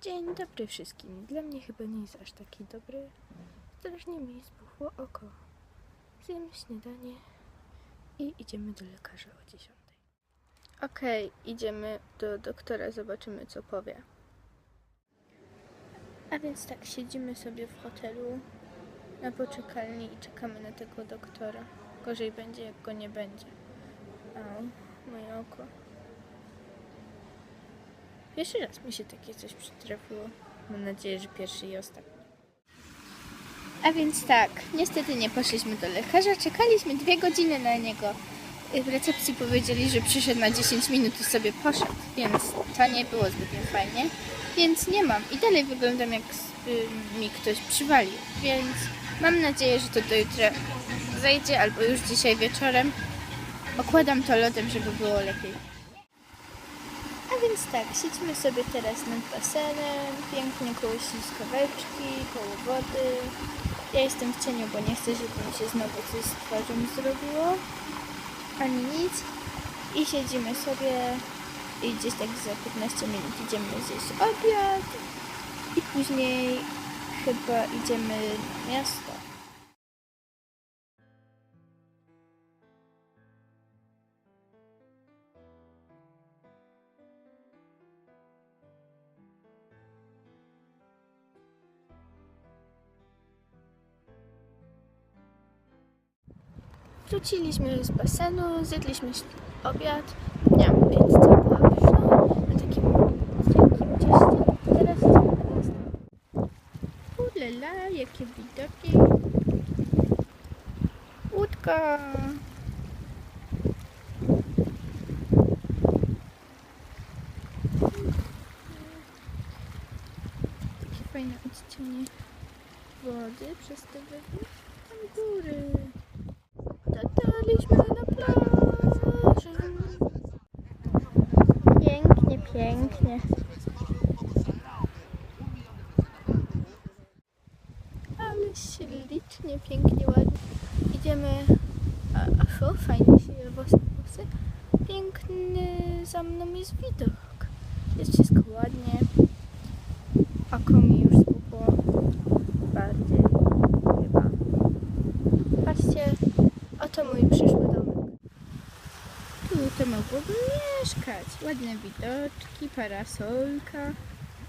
Dzień dobry wszystkim. Dla mnie chyba nie jest aż taki dobry. Strasznie mi spuchło oko. Zjemy śniadanie i idziemy do lekarza o 10. Okej, idziemy do doktora, zobaczymy co powie. A więc tak, siedzimy sobie w hotelu na poczekalni i czekamy na tego doktora. Gorzej będzie, jak go nie będzie. Au, moje oko. Pierwszy raz mi się takie coś przytrafiło. Mam nadzieję, że pierwszy i ostatni. A więc tak, niestety nie poszliśmy do lekarza, czekaliśmy dwie godziny na niego. W recepcji powiedzieli, że przyszedł na 10 minut i sobie poszedł, więc to nie było zbytnio fajnie. Więc nie mam i dalej wyglądam jak y, mi ktoś przywalił, więc mam nadzieję, że to do jutra zejdzie albo już dzisiaj wieczorem. Okładam to lodem, żeby było lepiej. Więc tak, siedzimy sobie teraz nad basenem, pięknie koło śliskaweczki, koło wody. Ja jestem w cieniu, bo nie chcę, żeby mi się znowu coś z twarzą zrobiło, ani nic. I siedzimy sobie i gdzieś tak za 15 minut idziemy zjeść obiad i później chyba idziemy na miasto. Wróciliśmy z basenu, zjedliśmy obiad. Miałam pizzę, była pyszna, na takim cienkim cieście. Teraz. Ulala, jakie widoki. Łódka. Takie fajne odcienie wody przez te wywy. Tam góry. Dotarliśmy na plażę. Pięknie, pięknie. Ale ślicznie, pięknie, ładnie. Idziemy. A, a fajnie się je włosy, włosy. Piękny za mną jest widok. Jest wszystko ładnie. Oko mi już spuchło bardziej chyba. Patrzcie, oto mój przyszły domek. Tu to mogłoby mieszkać. Ładne widoczki, parasolka,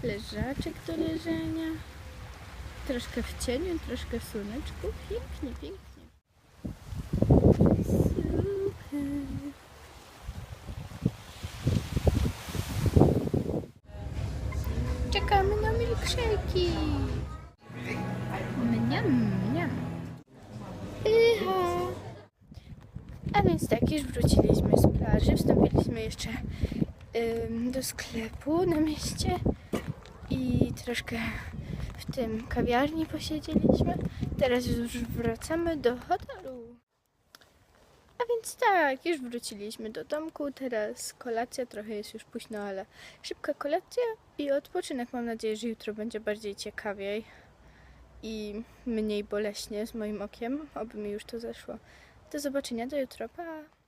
leżaczek do leżenia. Troszkę w cieniu, troszkę w słoneczku. Pięknie, pięknie. Super. Czekamy na milkshake'i. Mniam, mniam. Pycha. A więc tak, już wróciliśmy z plaży, wstąpiliśmy jeszcze ym, do sklepu na mieście i troszkę w tym kawiarni posiedzieliśmy. Teraz już wracamy do hotelu. A więc tak, już wróciliśmy do domku, teraz kolacja, trochę jest już późno, ale szybka kolacja i odpoczynek. Mam nadzieję, że jutro będzie bardziej ciekawiej i mniej boleśnie z moim okiem, oby mi już to zeszło. Do zobaczenia, do jutra, pa!